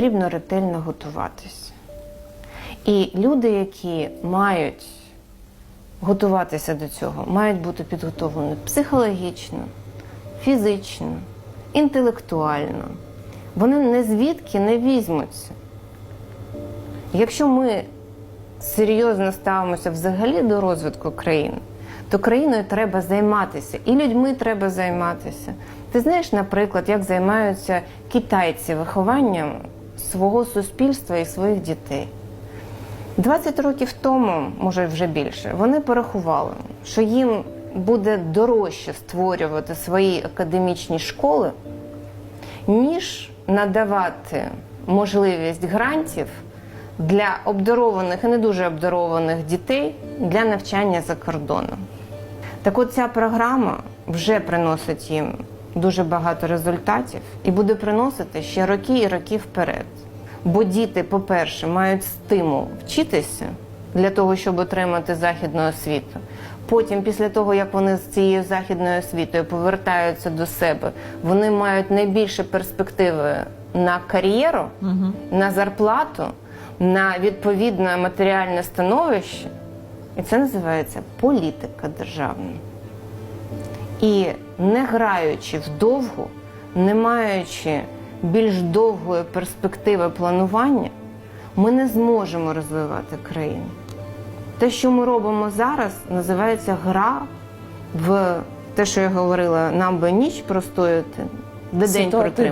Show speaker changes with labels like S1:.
S1: потрібно ретельно готуватись. І люди, які мають готуватися до цього, мають бути підготовлені психологічно, фізично, інтелектуально. Вони не звідки не візьмуться. Якщо ми серйозно ставимося взагалі до розвитку країни, то країною треба займатися, і людьми треба займатися. Ти знаєш, наприклад, як займаються китайці вихованням свого суспільства і своїх дітей. 20 років тому, може вже більше, вони порахували, що їм буде дорожче створювати свої академічні школи, ніж надавати можливість грантів для обдарованих і не дуже обдарованих дітей для навчання за кордоном. Так от ця програма вже приносить їм дуже багато результатів і буде приносити ще роки і роки вперед. Бо діти, по-перше, мають стимул вчитися для того, щоб отримати західну освіту. Потім, після того, як вони з цією західною освітою повертаються до себе, вони мають найбільше перспективи на кар'єру, на зарплату, на відповідне матеріальне становище. І це називається політика державна. І не граючи вдовгу, не маючи більш довгої перспективи планування, ми не зможемо розвивати країну. Те, що ми робимо зараз, називається гра в те, що я говорила, нам би ніч простояти, де день протримати.